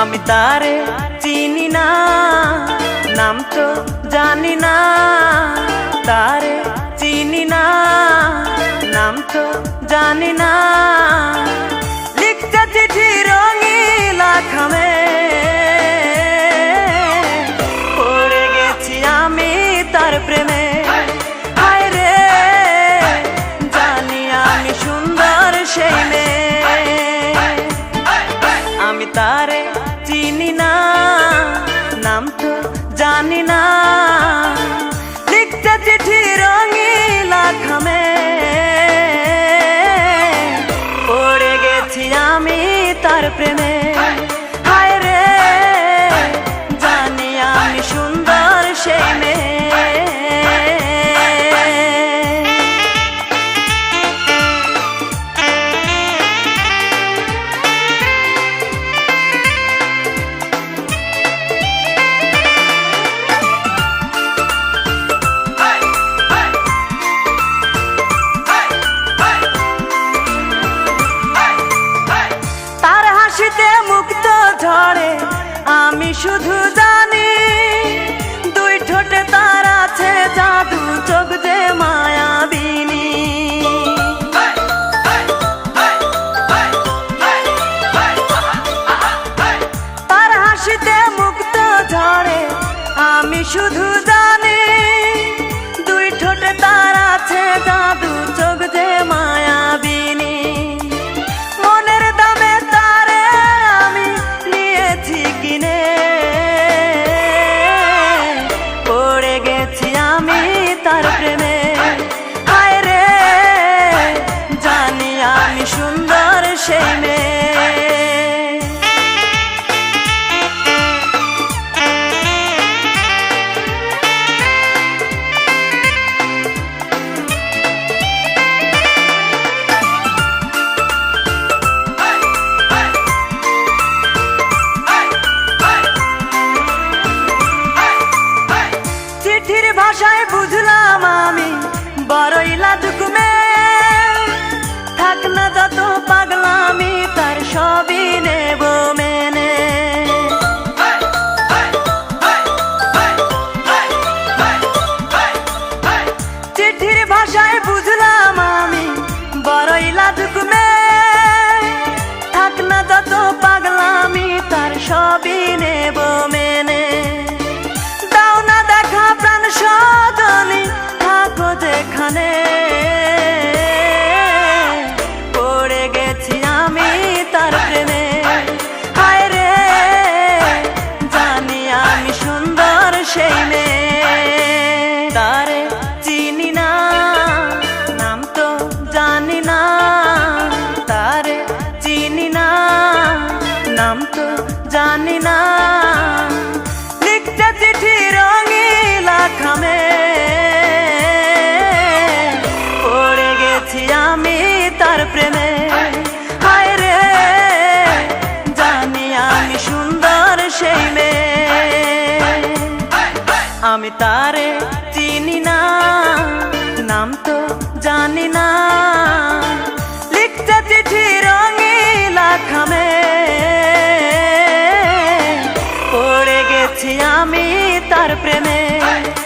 আমি তারে চিনি না, নাম তো জানি না। তারে চিনি না, নাম তো জানি না। জানি না শুধু জানি দুই ঠোঁটে তার আছে জাদু চোখ। চিনি না, নাম তো জানি না। লিখতে চিঠি রঙিলা খামে পড়ে গেছি আমি তার প্রেমে। হায় রে, জানি আমি সুন্দর সেই আমি তার ar premer.